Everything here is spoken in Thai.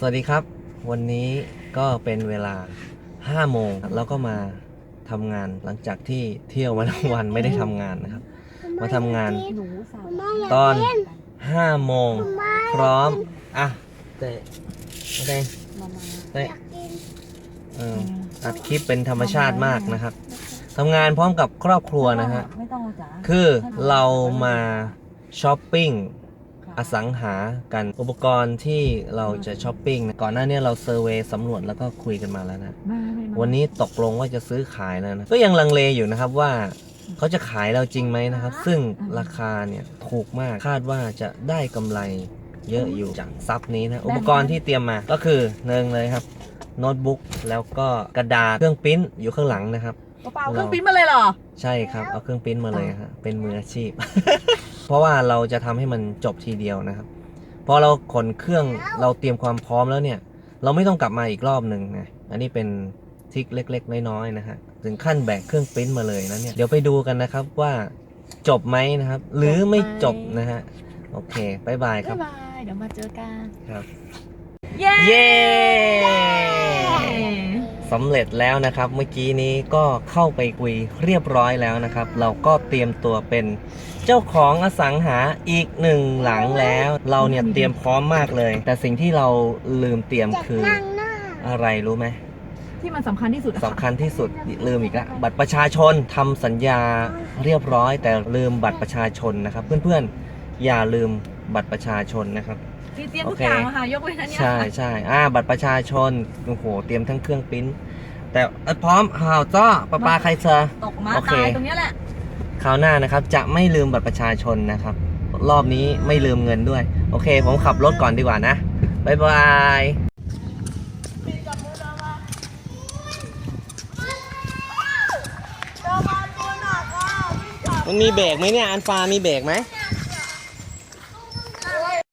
สวัสดีครับ วันนี้ก็เป็นเวลา 5 โมงแล้วก็มาทำงานหลังจากที่เที่ยวมาทั้งวันไม่ได้ทำงานนะครับ มาทำงาน หนูสาวตอน 5 โมง พร้อม อะเตะเตะมามาเตะเอออัดคลิปเป็นธรรมชาติมากนะครับทำงานพร้อมกับครอบครัวนะฮะ ไม่ต้องจ๋าคือเรามาช้อปปิ้งค่ะ อสังหากันอุปกรณ์ที่เราจะช้อปปิ้งนะก่อนหน้านี้เราเซอร์เวย์สำรวจแล้วก็คุยกันมาแล้วนะมาไม่มาวันนี้ตกลงว่าจะซื้อขายแล้วนะ ก็ยังลังเลอยู่นะครับว่าเขาจะขายเราจริงไหมนะครับ ซึ่งราคาเนี่ยถูกมากคาดว่าจะได้กำไรเยอะอยู่จากซับนี้นะ อุปกรณ์ที่เตรียมมาก็คือหนึ่งเลยครับโน้ตบุ๊กแล้วก็กระดาษเครื่องปริ้นอยู่ข้างหลังนะครับเปล่าๆเครื่องปริ้นมาเลยเหรอ ใช่ครับเอาเครื่องปริ้นมาเลยฮะเป็นมืออาชีพ เพราะว่าเราจะทำให้มันจบทีเดียวนะครับพอเราขนเครื่องเราเตรียมความพร้อมแล้วเนี่ย เราไม่ต้องกลับมาอีกรอบหนึ่งนะอันนี้เป็นทริกเล็ก ๆ น้อยๆนะฮะถึงขั้นแบกเครื่องปริ้นมาเลยนะเนี่ยเดี๋ยวไปดูกันนะครับว่าจบไหมนะครับ หรือไม่จบนะฮะโอเคบายบายคบ๊ารัยบบายเดี๋ยวมาเจอกันครับ เย้เย้ สำเร็จแล้วนะครับเมื่อกี้นี้ก็เข้าไปคุยเรียบร้อยแล้วนะครับ เราก็เตรียมตัวเป็นเจ้าของอสังหาอีกหนึ่งหลังแล้ว เราเนี่ยเตรียมพร้อมมากเลย แต่สิ่งที่เราลืมเตรียมคืออะไรรู้ไหมที่มันสำคัญที่สุดอะสำคัญที่สุดลืมอีกแล้วบัตรประชาชนทำสัญญาเรียบร้อย แต่ลืมบัตรประชาชนนะครับ เพื่อนๆอย่าลืมบัตรประชาชนนะครับ ที่เตรียมทุกโอเคอย่างอะค่ะยกเว้นอันเนี้ยใช่ใช่อ่าบัตรประชาชนโอ้โหเตรียมทั้งเครื่องปริ้น แต่เอ้ยพร้อมห่าวจ้อปะปาใครเจอตกมาโอเค ตายตรงเนี้ยแหละ คราวหน้านะครับ จะไม่ลืมบัตรประชาชนนะครับ รอบนี้ไม่ลืมเงินด้วย โอเค ผมขับรถก่อนดีกว่านะ บ๊ายบาย มันมีเบรกไหมเนี่ย อันฟามีเบรกไหม ม